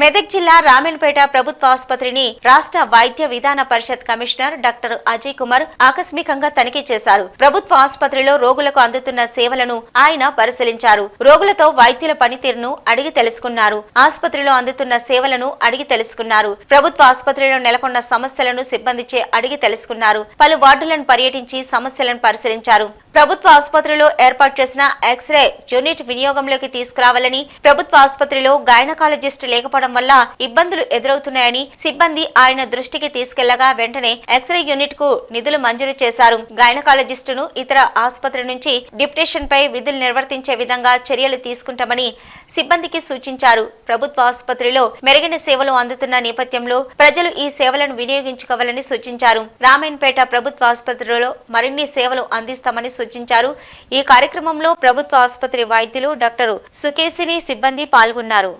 మెదక్ జిల్లా రామేన్పేట ప్రభుత్వ ఆసుపత్రిని రాష్ట్ర వైద్య విధాన పరిషత్ కమిషనర్ డాక్టర్ అజయ్ కుమార్ ఆకస్మికంగా తనిఖీ చేశారు. ప్రభుత్వ ఆసుపత్రిలో రోగులకు అందుతున్న సేవలను ఆయన పరిశీలించారు. రోగులతో వైద్యుల పనితీరును అడిగి తెలుసుకున్నారు. ఆసుపత్రిలో అందుతున్న సేవలను అడిగి తెలుసుకున్నారు. ప్రభుత్వ ఆసుపత్రిలో నెలకొన్న సమస్యలను సిబ్బందిచే అడిగి తెలుసుకున్నారు. పలు వార్డులను పర్యటించి సమస్యలను పరిశీలించారు. ప్రభుత్వ ఆసుపత్రిలో ఏర్పాటు చేసిన ఎక్స్రే యూనిట్ వినియోగంలోకి తీసుకురావాలని ప్రభుత్వ ఆసుపత్రిలో గైనకాలజిస్ట్ లేకపోవడం వల్ల ఇబ్బందులు ఎదురవుతున్నాయని సిబ్బంది ఆయన దృష్టికి తీసుకెళ్ళగా వెంటనే ఎక్స్రే యూనిట్కు నిధులు మంజూరు చేశారు. గైనకాలజిస్టును ఇతర ఆసుపత్రి నుంచి డిప్యుటేషన్ పై విధులు నిర్వర్తించే విధంగా చర్యలు తీసుకుంటామని సిబ్బందికి సూచించారు. ప్రభుత్వ ఆసుపత్రిలో మెరుగైన సేవలు అందుతున్న నేపథ్యంలో ప్రజలు ఈ సేవలను వినియోగించుకోవాలని సూచించారు. రామాయణపేట ప్రభుత్వ ఆసుపత్రిలో మరిన్ని సేవలు అందిస్తామని సూచించారు సూచించారు. ఈ కార్యక్రమంలో ప్రభుత్వ ఆసుపత్రి వైద్యులు డాక్టర్ సుకేసిని సిబ్బంది పాల్గొన్నారు.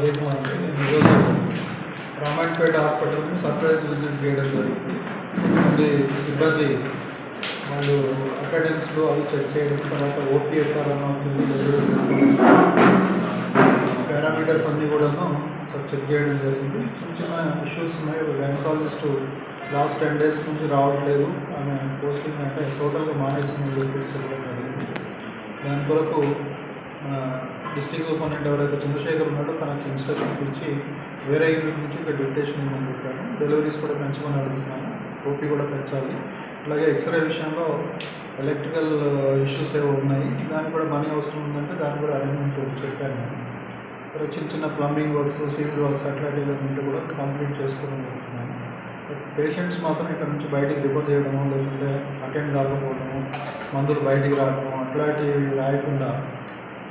కమిషనర్ అండి ఈరోజు రామాయణపేట హాస్పిటల్కి సర్ప్రైజ్ విజిట్ చేయడం జరిగింది. అది సిబ్బంది వాళ్ళు అటెండెన్స్లో అవి చెక్ చేయడం తర్వాత ఓపీ ఎక్కడ పారామీటర్స్ అన్నీ కూడాను చెక్ చేయడం జరిగింది. చిన్న చిన్న ఇష్యూస్ ఉన్నాయి. గైనకాలజిస్ట్ లాస్ట్ టెన్ డేస్ నుంచి రావట్లేదు. ఆమె పోస్టింగ్ అంటే టోటల్గా మానేసుకుని చెప్పేసి జరిగింది. దాని కొరకు మన డిస్ట్రిక్ట్ సూపరింటెండెంట్ ఎవరైతే చంద్రశేఖర్ ఉన్నాడో తనకి ఇన్స్ట్రక్షన్స్ ఇచ్చి వేరే యూనిట్ నుంచి ఇక్కడ డిప్యుటేషన్ ఇవ్వమని చెప్పాను డెలివరీస్ కూడా పెంచమని అడుగుతున్నాను. ఓపీ కూడా పెంచాలి. అలాగే ఎక్స్రే విషయంలో ఎలక్ట్రికల్ ఇష్యూస్ ఏవో ఉన్నాయి. దానికి కూడా మనీ అవసరం ఉందంటే దాన్ని కూడా అరేంజ్మెంట్ చెప్పాను. నేను తర్వాత చిన్న చిన్న ప్లంబింగ్ వర్క్స్ సివిల్ వర్క్స్ అట్లాంటి ఏదైనా ఉంటే కూడా కంప్లీట్ చేసుకోవడం జరుగుతున్నాను పేషెంట్స్ మాత్రం ఇక్కడ నుంచి బయటికి రిపోర్ట్ చేయడము లేకుంటే అటెండ్ కాకపోవడము మందులు బయటికి రావడము అట్లాంటివి రాయకుండా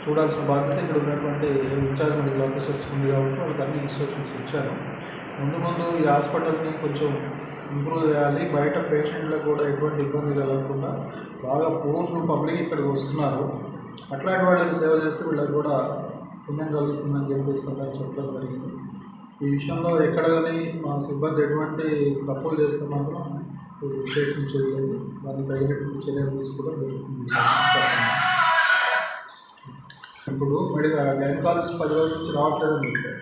చూడాల్సిన బాధ్యత ఇక్కడ ఉన్నటువంటి ఇన్ఛార్జ్ మెడికల్ ఆఫీసర్స్ ఉంది కాబట్టి వాళ్ళకి అన్ని ఇన్స్ట్రక్షన్స్ ఇచ్చారు. ముందు ముందు ఈ హాస్పిటల్ని కొంచెం ఇంప్రూవ్ చేయాలి. బయట పేషెంట్లకు కూడా ఎటువంటి ఇబ్బంది కలగకుండా బాగా పూర్తి పబ్లిక్ ఇక్కడికి వస్తున్నారు. అట్లాంటి వాళ్ళకి సేవ చేస్తే వీళ్ళకి కూడా పుణ్యం కలుగుతుందని చెప్పేసి కొందరు చెప్పడం జరిగింది. ఈ విషయంలో ఎక్కడ కానీ మా సిబ్బంది ఎటువంటి తప్పులు చేస్తే మాత్రం విశ్లేషించేది లేదు దానికి తగినటువంటి చర్యలు తీసుకోవడం జరుగుతుంది. ఇప్పుడు మెడికల్ గైనకాలజిస్ట్ పది రోజుల నుంచి రావట్లేదని చెప్పారు.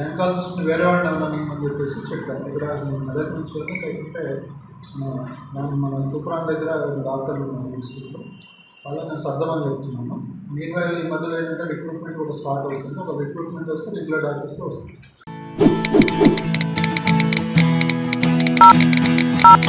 గైనకాలజిస్ట్ని వేరే వాళ్ళని అన్నాను అని చెప్పేసి చెప్పాను ఇక్కడ మదర్ మెదక్ నుంచి వెళ్ళి లేకుంటే మన- మన మన తుపురాన్ దగ్గర డాక్టర్లు ఉన్నారు ఇన్స్టిట్యూట్లో వాళ్ళని నేను సర్దమని చెప్తున్నాను. మీన్ వైల్ ఈ మధ్యలో ఏంటంటే రిక్రూట్మెంట్ కూడా స్టార్ట్ అవుతుంది. ఒక రిక్రూట్మెంట్ వస్తే రెగ్యులర్ డాక్టర్స్ వస్తుంది